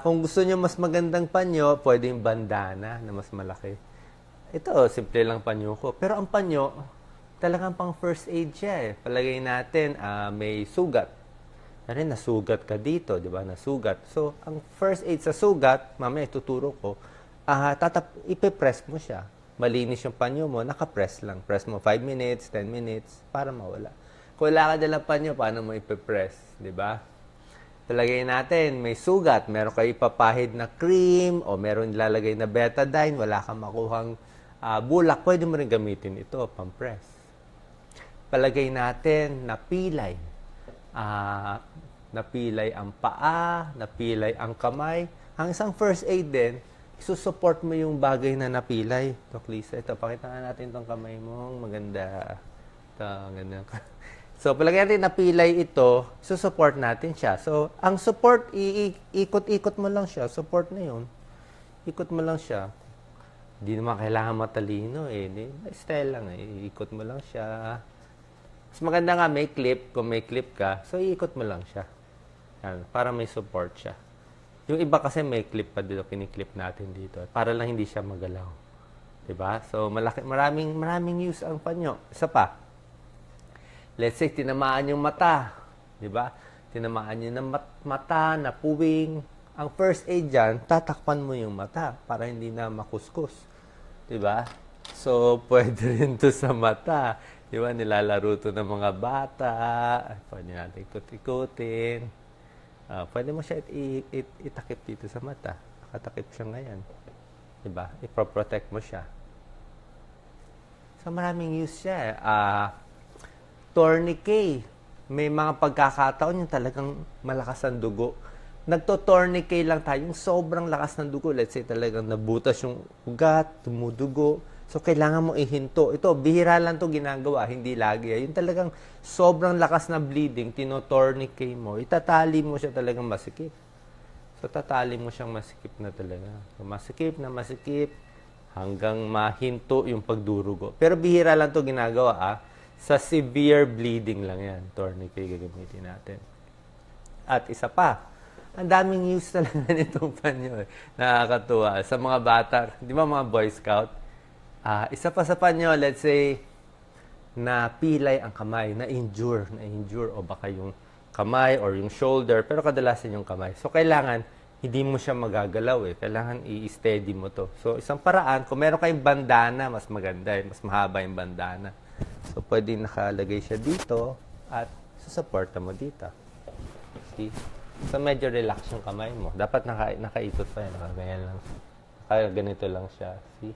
Kung gusto nyo mas magandang panyo, pwedeng bandana na mas malaki. Ito, simple lang panyo ko. Pero ang panyo, talagang pang first aid siya eh. Palagay natin, ah, may sugat. Nari, nasugat ka dito, di ba? Nasugat. So, ang first aid sa sugat, mamaya ituturo ko, ah, tatap, ipipress mo siya. Malinis yung panyo mo, nakapress lang. Press mo 5 minutes, 10 minutes, para mawala. Kung wala ka dalang panyo, paano mo ipipress? Di ba? Talagay natin, may sugat, meron kayo ipapahid na cream, o meron nilalagay na betadine, wala kang makuhang ah, bulak, pwede mo rin gamitin ito, pampress. Palagay natin na pilay. Ah, napilay ang paa, napilay ang kamay. Ang isang first aid din, isusupport mo yung bagay na napilay. Doc Lisa, ito, pakita natin tong kamay mo. Maganda. Ito, ang ganda. So, palagay natin napilay ito, susupport natin siya. So, ang support, i- i- ikot-ikot mo lang siya. Support na yun. Ikot mo lang siya. Hindi naman kailangan matalino eh. Style lang eh. Ikot mo lang siya. Mas maganda nga may clip, kung may clip ka, so iikot mo lang siya. Yan, para may support siya. Yung iba kasi may clip pa dito, kiniklip natin dito. Para lang hindi siya magalaw. 'Di ba? So malaki, maraming, maraming use ang panyo. Isa pa, let's say, tinamaan yung mata. 'Di ba? Tinamaan niyo ng mat- mata, napuwing. Ang first aid dyan, tatakpan mo yung mata para hindi na makuskus. 'Di ba? So, pwede rin to sa mata. Di ba? Nilalaro to ng mga bata. Pwede natin ikot-ikutin. Ah, pwede mo siya it- it- itakip dito sa mata. Nakatakip siya ngayon. Di ba? Iproprotect mo siya. So, maraming use siya. eh. Ah, tourniquet. May mga pagkakataon yung talagang malakas ang dugo. Nagto-tourniquet lang tayo, yung sobrang lakas ng dugo. Let's say talagang nabutas yung ugat, tumudugo. So, kailangan mo ihinto. Ito, bihira lang to ginagawa, hindi lagi. Yung talagang sobrang lakas na bleeding, tino-tourniquet mo. Itatali mo siya talagang masikip. So, tatali mo siyang masikip na talaga. So, masikip na masikip hanggang mahinto yung pagdurugo. Pero bihira lang to ginagawa ah. Sa severe bleeding lang yan, tourniquet gagamitin natin. At isa pa, ang daming use talaga nitong panyo. Eh. Nakakatuwa. Sa mga bata, di ba mga Boy Scout? Ah, isa pa sa panyo, let's say, na pilay ang kamay, na-injure, na-injure, o baka yung kamay or yung shoulder, pero kadalasan yung kamay. So, kailangan, hindi mo siya magagalaw eh. Kailangan i-steady mo to. So, isang paraan, kung meron kayong bandana, mas maganda eh. Mas mahaba yung bandana. So, pwede nakalagay siya dito at susuporta mo dito. See? So, medyo relax yung kamay mo. Dapat naka, nakaikot pa yan. Ganyan lang. Kaya ganito lang siya. See?